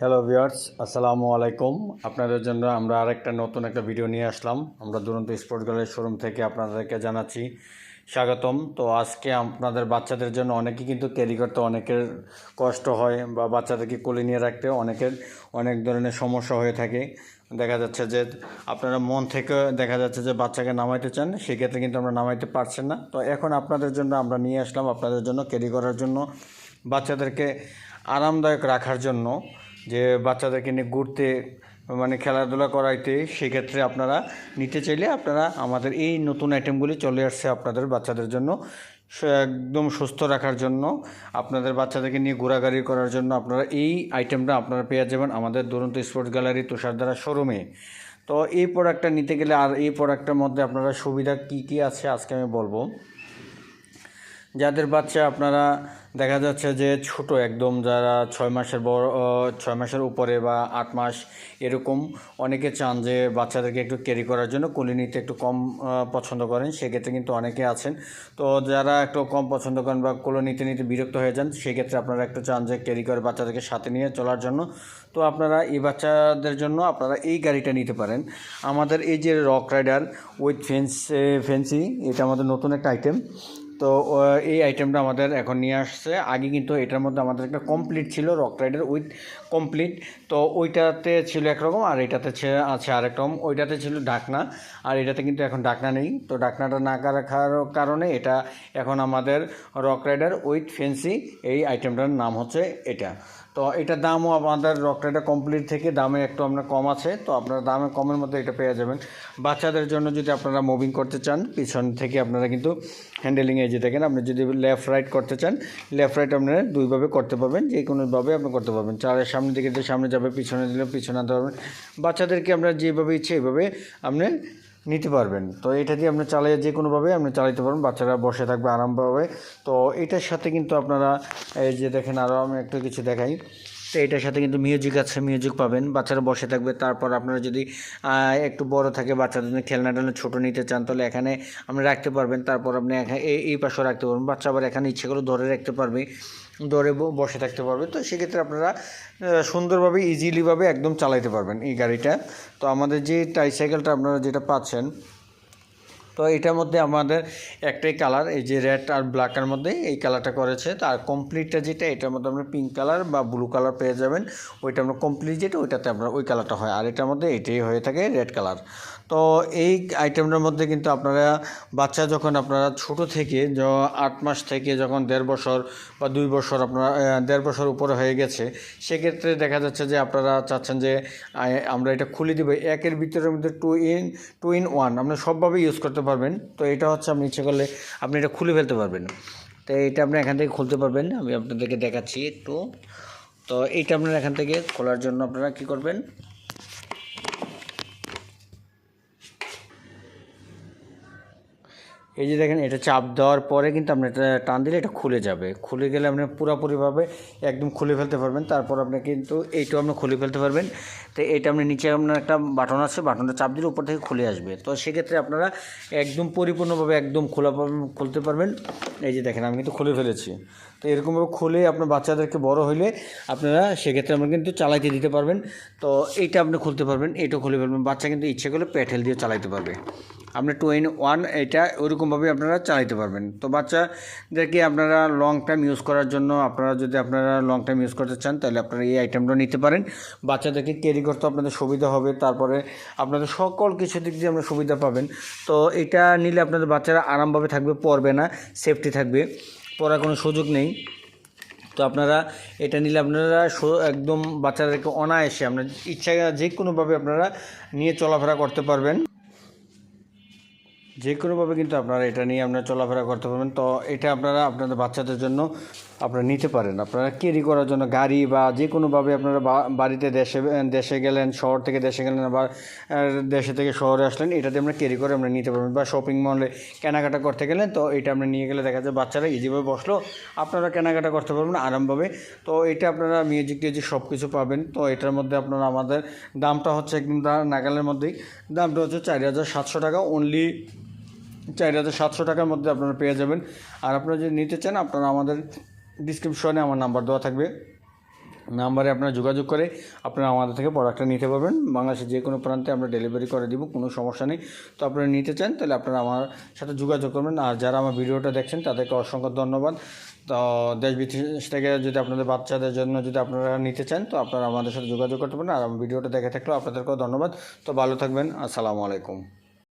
Hello viewers আসসালামু আলাইকুম আপনাদের জন্য আমরা আরেকটা নতুন একটা ভিডিও নিয়ে আসলাম আমরা দুরন্ত স্পোর্টস গ্যালারি শোরুম থেকে আপনাদেরকে জানাচ্ছি স্বাগতম। তো আজকে আপনাদের বাচ্চাদের জন্য অনেকেই কিন্তু ক্যারি করতে অনেকের কষ্ট হয় বা বাচ্চাদেরকে কোলে নিয়ে রাখতে অনেকের অনেক ধরনের সমস্যা হয়ে থাকে। দেখা যাচ্ছে যে আপনারা মন থেকে দেখা যাচ্ছে যে বাচ্চাকে নামাইতে চান, সেক্ষেত্রে কিন্তু আমরা নামাইতে পারছেন না। তো এখন আপনাদের জন্য আমরা নিয়ে আসলাম আপনাদের জন্য ক্যারি করার জন্য বাচ্চাদেরকে আরামদায়ক রাখার জন্য যে বাচ্চাদেরকে নিয়ে ঘুরতে মানে খেলাধুলা করাইতে, সেক্ষেত্রে আপনারা নিতে চাইলে আপনারা আমাদের এই নতুন আইটেমগুলি চলে আসছে আপনাদের বাচ্চাদের জন্য। একদম সুস্থ রাখার জন্য, আপনাদের বাচ্চাদেরকে নিয়ে ঘোরাঘুরি করার জন্য আপনারা এই আইটেমটা আপনারা পেয়ে যাবেন আমাদের দুরন্ত স্পোর্টস গ্যালারি তুষারধারা শোরুমে তো এই প্রোডাক্টটা নিতে গেলে আর এই প্রোডাক্টের মধ্যে আপনারা সুবিধা কী কী আছে, আজকে আমি বলব। যাদের বাচ্চা আপনারা দেখা যাচ্ছে যে ছোট একদম যারা ছয় মাসের বড় ছয় মাসের উপরে বা আট মাস এরকম, অনেকে চান যে বাচ্চাদেরকে একটু ক্যারি করার জন্য কোলে নিতে একটু কম পছন্দ করেন, সেক্ষেত্রে কিন্তু অনেকে আছেন। তো যারা একটু কম পছন্দ করেন বা কোলে নিতে নিতে বিরক্ত হয়ে যান, সেক্ষেত্রে আপনারা একটু চান যে ক্যারি করে বাচ্চাদেরকে সাথে নিয়ে চলার জন্য। তো আপনারা এই বাচ্চাদের জন্য আপনারা এই গাড়িটা নিতে পারেন। আমাদের এই যে rock rider with fence fancy এটা আমাদের নতুন একটা আইটেম তো এই আইটেমটা আমাদের এখন নিয়ে আসছে। আগে কিন্তু এটার মধ্যে আমাদের একটা কমপ্লিট ছিল রক রাইডার উইথ কমপ্লিট তো ওইটাতে ছিল একরকম, আর এটাতে আছে আরেক রকম ওইটাতে ছিল ডাকনা, আর এটাতে কিন্তু এখন ডাকনা নেই। তো ডাকনাটা না রাখার কারণে এটা এখন আমাদের রক রাইডার উইথ ফেন্সি এই আইটেমটার নাম হচ্ছে এটা। তো এটার দামও আমাদের রক রাইডার কমপ্লিট থেকে দামে একটু আপনার কম আছে, তো আপনারা দামে কমের মধ্যে এটা পেয়ে যাবেন। বাচ্চাদের জন্য যদি আপনারা মুভিং করতে চান, পিছন থেকে আপনারা কিন্তু হ্যান্ডেলিং এই যে দেখেন, আপনি যদি লেফট রাইট করতে চান লেফট রাইট আপনারা দুইভাবে করতে পারবেন, যে কোনোভাবে আপনি করতে পারবেন। চারের সামনে দিকে সামনে যাবে, পিছনে দিলে পিছনে আনতে পারবেন বাচ্চাদেরকে আপনারা যেভাবে ইচ্ছে এইভাবে আপনি নিতে পারবেন। তো এটা দিয়ে আপনি চালিয়ে যে কোনোভাবে আপনি চালাতে পারবেন। বাচ্চারা বসে থাকবে আরামভাবে। তো এটার সাথে কিন্তু আপনারা এই যে দেখেন আরও আমি একটু কিছু দেখাই। তো এটার সাথে কিন্তু মিউজিক আছে মিউজিক পাবেন। বাচ্চারা বসে থাকবে। তারপর আপনারা যদি একটু বড় থাকে, বাচ্চাদের জন্য খেলনা টেলনা ছোটো নিতে চান, তাহলে এখানে আপনি রাখতে পারবেন। তারপর আপনি এই পাশেও রাখতে পারবেন। বাচ্চা আবার এখানে ইচ্ছে করে ধরে রাখতে পারবে। ব- বসে থাকতে পারবে। তো সেক্ষেত্রে আপনারা সুন্দরভাবে ইজিলিভাবে একদম চালাইতে পারবেন এই গাড়িটা। তো আমাদের যে ট্রাইসাইকেলটা আপনারা যেটা পাচ্ছেন, তো এটার মধ্যে আমাদের একটাই কালার এই যে রেড আর ব্ল্যাকের মধ্যে এই কালারটা করেছে। তো আর কমপ্লিটটা যেটা, এটার মধ্যে আপনার পিঙ্ক কালার বা ব্লু কালার পেয়ে যাবেন। ওইটা আমরা কমপ্লিট যেটা, ওইটাতে আপনার ওই কালারটা হয়। আর এটার মধ্যে এটাই হয়ে থাকে রেড কালার তো এই আইটেমটার মধ্যে কিন্তু আপনারা বাচ্চা যখন আপনারা ছোট থেকে য- আট মাস থেকে যখন দেড় বছর বা দুই বছর আপনারা দেড় বছর উপরে হয়ে গেছে, সেক্ষেত্রে দেখা যাচ্ছে যে আপনারা চাচ্ছেন যে আমরা এটা খুলে দিব। একের ভিতরের মধ্যে two in two in one আপনি সবভাবে ইউজ করতে পারবেন। তো এটা হচ্ছে আপনি ইচ্ছে করলে আপনি এটা খুলে ফেলতে পারবেন। তো এটা আপনি এখান থেকে খুলতে পারবেন। আমি আপনাদেরকে দেখাচ্ছি একটু। তো এইটা আপনারা এখান থেকে খোলার জন্য আপনারা কি করবেন? এই যে দেখেন, এটা চাপ দেওয়ার পরে কিন্তু আপনি এটা টান দিলে এটা খুলে যাবে। খুলে গেলে আপনি পুরোপুরিভাবে একদম খুলে ফেলতে পারবেন। তারপর আপনি কিন্তু এইটাও আপনি খুলে ফেলতে পারবেন। তো এইটা আপনি নিচে আপনার একটা বাটন আছে, বাটনটা চাপ দিলে উপর থেকে খুলে আসবে। তো সেক্ষেত্রে আপনারা একদম পরিপূর্ণভাবে একদম খোলা খুলতে পারবেন। এই যে দেখেন, আমি কিন্তু খুলে ফেলেছি। তো এরকমভাবে খুলে আপনার বাচ্চাদেরকে বড় হইলে আপনারা সেক্ষেত্রে আমরা কিন্তু চালাইতে দিতে পারবেন। তো এইটা আপনি খুলতে পারবেন, এইটা খুলে ফেলবেন। বাচ্চা কিন্তু ইচ্ছে করলে প্যাটেল দিয়ে চালাইতে পারবে। আপনি টু ইন ওয়ান এটা ওরকমভাবে আপনারা চালাইতে পারবেন। তো বাচ্চাদেরকে আপনারা লং টাইম ইউজ করার জন্য আপনারা যদি আপনারা লং টাইম ইউজ করতে চান, তাহলে আপনারা এই আইটেমটা নিতে পারেন। বাচ্চাদেরকে ক্যারি করতে আপনাদের সুবিধা হবে। তারপরে আপনাদের সকল কিছু দিক দিয়ে আপনারা সুবিধা পাবেন। তো এটা নিলে আপনাদের বাচ্চারা আরামভাবে থাকবে, পড়বে না সেফটি থাকবে, পড়ার কোনো সুযোগ নেই। তো আপনারা এটা নিলে আপনারা একদম বাচ্চাদেরকে অনায়াসে আপনার ইচ্ছা যে কোনোভাবে আপনারা নিয়ে চলাফেরা করতে পারবেন। যে কোনোভাবে কিন্তু আপনারা এটা নিয়ে আপনারা চলাফেরা করতে পারবেন। তো এটা আপনারা আপনাদের বাচ্চাদের জন্য আপনারা নিতে পারেন। আপনারা ক্যারি করার জন্য গাড়ি বা যে কোনোভাবে আপনারা বাড়িতে দেশে দেশে গেলেন শহর থেকে দেশে গেলেন আহ, দেশে থেকে শহরে আসলেন এটাতে আমরা ক্যারি করে আমরা নিতে পারবেন। বা শপিং মলে কেনাকাটা করতে গেলেন তো এটা আমরা নিয়ে গেলে দেখা যায় বাচ্চারা ইজিভাবে বসল আপনারা কেনাকাটা করতে পারবেন আরামভাবে। তো এটা আপনারা মিউজিক টিউজিক সব কিছু পাবেন তো এটার মধ্যে আপনারা আমাদের দামটা হচ্ছে একদম নাগালের মধ্যেই। দামটা হচ্ছে চার হাজার সাতশো টাকা অনলি চার হাজার সাতশো টাকার মধ্যে আপনারা পেয়ে যাবেন। আর আপনারা যদি নিতে চান, আপনারা আমাদের ডিসক্রিপশনে আমার নাম্বার দেওয়া থাকবে। নাম্বারে আপনারা যোগাযোগ করে আপনারা আমাদের থেকে প্রোডাক্টটা নিতে পারবেন। বাংলাদেশের যে কোনো প্রান্তে আমরা ডেলিভারি করে দিব, কোনো সমস্যা নেই। তো আপনারা নিতে চান, তাহলে আপনারা আমার সাথে যোগাযোগ করবেন। আর যারা আমার ভিডিওটা দেখছেন, তাদেরকে অসংখ্য ধন্যবাদ। তো দেশ বিদেশ থেকে যদি আপনাদের বাচ্চাদের জন্য যদি আপনারা নিতে চান, তো আপনারা আমাদের সাথে যোগাযোগ করতে পারেন। আর আমার ভিডিওটা দেখে থাকলেও আপনাদেরকেও ধন্যবাদ। তো ভালো থাকবেন। আসসালামু আলাইকুম।